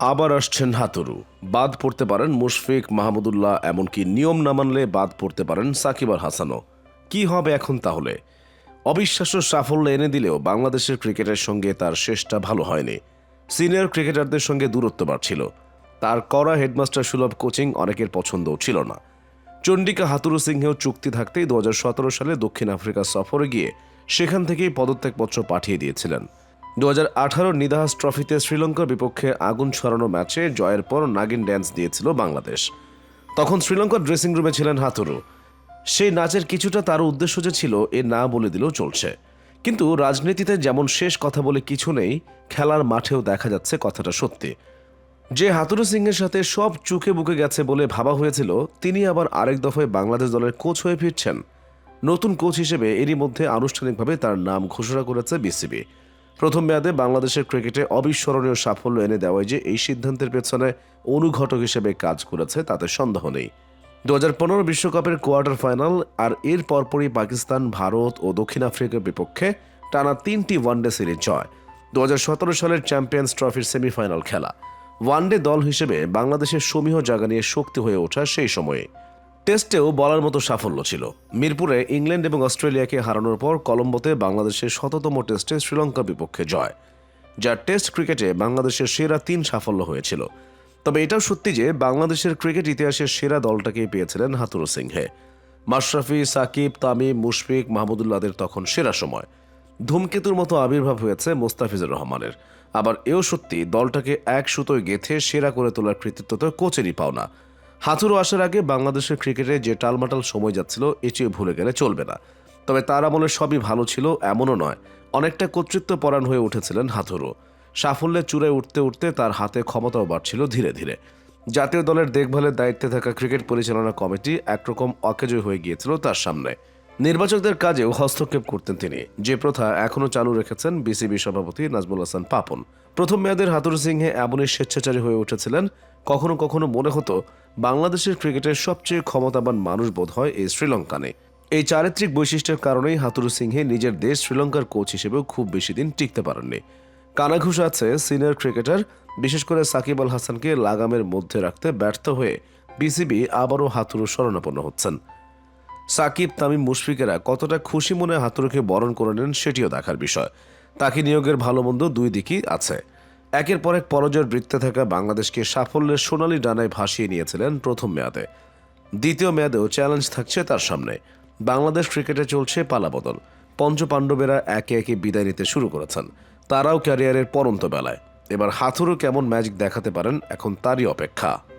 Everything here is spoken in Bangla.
আবার আসছেন হাতুরু। বাদ পড়তে পারেন মুশফিক মাহমুদুল্লাহ, এমনকি নিয়ম না মানলে বাদ পড়তে পারেন সাকিব আর হাসানও। কি হবে এখন তাহলে? অবিশ্বাস্য সাফল্য এনে দিলেও বাংলাদেশের ক্রিকেটের সঙ্গে তার শেষটা ভালো হয়নি। সিনিয়র ক্রিকেটারদের সঙ্গে দূরত্ব বাড়ছিল। তার করা হেডমাস্টার সুলভ কোচিং অনেকের পছন্দও ছিল না। চন্ডিকা হাতুরু সিংহেও চুক্তি থাকতেই দু হাজার সতেরো সালে দক্ষিণ আফ্রিকা সফরে গিয়ে সেখান থেকেই পদত্যাগপত্র পাঠিয়ে দিয়েছিলেন। দু হাজার আঠারো নিদাহাস ট্রফিতে শ্রীলঙ্কার বিপক্ষে আগুন ছড়ানো ম্যাচে জয়ের পর নাগিন ড্যান্স দিয়েছিল বাংলাদেশ। তখন শ্রীলঙ্কার ড্রেসিং রুমে ছিলেন হাতুরু। সেই নাচের কিছুটা তার উদ্দেশ্য যে ছিল, এ না বলে দিলেও চলছে। কিন্তু রাজনীতিতে যেমন শেষ কথা বলে কিছু নেই, খেলার মাঠেও দেখা যাচ্ছে কথাটা সত্যি। যে হাতুরু সিংয়ের সাথে সব চুকে বুকে গেছে বলে ভাবা হয়েছিল, তিনি আবার আরেক দফায় বাংলাদেশ দলের কোচ হয়ে ফিরছেন। নতুন কোচ হিসেবে এরই মধ্যে আনুষ্ঠানিকভাবে তার নাম ঘোষণা করেছে বিসিবি। প্রথম মেয়াদে বাংলাদেশের ক্রিকেটে অবিস্মরণীয় সাফল্য এনে দেওয়ায় যে এই সিদ্ধান্তের পেছনে অনুঘটক হিসেবে কাজ করেছে, তাতে সন্দেহ নেই। দু হাজার বিশ্বকাপের কোয়ার্টার ফাইনাল আর এর পরপরই পাকিস্তান, ভারত ও দক্ষিণ আফ্রিকার বিপক্ষে টানা তিনটি ওয়ানডে সিরিজ জয়। দু হাজার সতেরো সালের চ্যাম্পিয়ন্স ট্রফির সেমিফাইনাল খেলা। ওয়ানডে দল হিসেবে বাংলাদেশের সমীহ জাগা নিয়ে শক্তি হয়ে ওঠা সেই সময়ে। টেস্টেও বলার মতো সাফল্য ছিল। মিরপুরে ইংল্যান্ড এবং অস্ট্রেলিয়াকে হারানোর পর কলম্বোতে বাংলাদেশের শততম টেস্টে শ্রীলঙ্কার বিপক্ষে জয়, যা টেস্ট ক্রিকেটে বাংলাদেশের সেরা তিন সাফল্য হয়েছিল। তবে এটাও সত্যি যে বাংলাদেশের ক্রিকেট ইতিহাসের সেরা দলটাকেই পেয়েছিলেন হাতুর সিংহে। মাশরাফি, সাকিব, তামিম, মুশফিক, মাহমুদুল্লাহদের তখন সেরা সময়। ধূমকেতুর মতো আবির্ভাব হয়েছে মোস্তাফিজুর রহমানের। আবার এও সত্যি দলটাকে এক সুতোয় গেথে সেরা করে তোলার কৃতিত্ব তো কোচেরই পাওনা। হাতুরু আসার আগে বাংলাদেশের ক্রিকেটে যে টালমাটাল সময় যাচ্ছিল এচিয়ে ভুলে গেলে চলবে না। তবে তার আমলে সবই ভালো ছিল, এমনও নয়। অনেকটা কর্তৃত্ব পরায়ণ হয়ে উঠেছিলেন হাতুরো সাফল্যের চূড়ায় উঠতে উঠতে তার হাতে ক্ষমতাও বাড়ছিল ধীরে ধীরে। জাতীয় দলের দেখভালের দায়িত্বে থাকা ক্রিকেট পরিচালনা কমিটি একরকম অকেজয় হয়ে গিয়েছিল তার সামনে। নির্বাচকদের কাজেও হস্তক্ষেপ করতেন তিনি। যে প্রথা এখনও চালু রেখেছেন বিসিবি সভাপতি নাজমুল হাসান পাপন। প্রথম মেয়াদের হাতুর সিংহে এমনই স্বেচ্ছাচারী হয়ে উঠেছিলেন, কখনো কখনো মনে হতো বাংলাদেশের ক্রিকেটের সবচেয়ে ক্ষমতাবান মানুষ বোধ হয় এই শ্রীলঙ্কানে। এই চারিত্রিক বৈশিষ্ট্যের কারণেই হাতুরু সিংহে নিজের দেশ শ্রীলঙ্কার কোচ হিসেবেও খুব বেশি দিন টিকতে পারেননি। কানাঘুষ আছে সিনিয়র ক্রিকেটার, বিশেষ করে সাকিব আল হাসানকে লাগামের মধ্যে রাখতে ব্যর্থ হয়ে বিসিবি আবারও হাতুরু শরণাপন্ন হচ্ছেন। সাকিব তামিম মুশফিকেরা কতটা খুশি মনে হাতুরুকে বরণ করে নেন সেটিও দেখার বিষয়। তাকে নিয়োগের ভালো মন্দ দুই দিকই আছে। একের পর এক পরাজয়ের বৃত্তে থাকা বাংলাদেশকে সাফল্যের সোনালি ডানায় ভাসিয়ে নিয়েছিলেন প্রথম মেয়াদে। দ্বিতীয় মেয়াদেও চ্যালেঞ্জ থাকছে তার সামনে। বাংলাদেশ ক্রিকেটে চলছে পালাবদল। পঞ্চপাণ্ডবেরা একে একে বিদায় নিতে শুরু করেছেন। তারাও ক্যারিয়ারের পরন্ত বেলায়। এবার হাথুরু কেমন ম্যাজিক দেখাতে পারেন এখন তারই অপেক্ষা।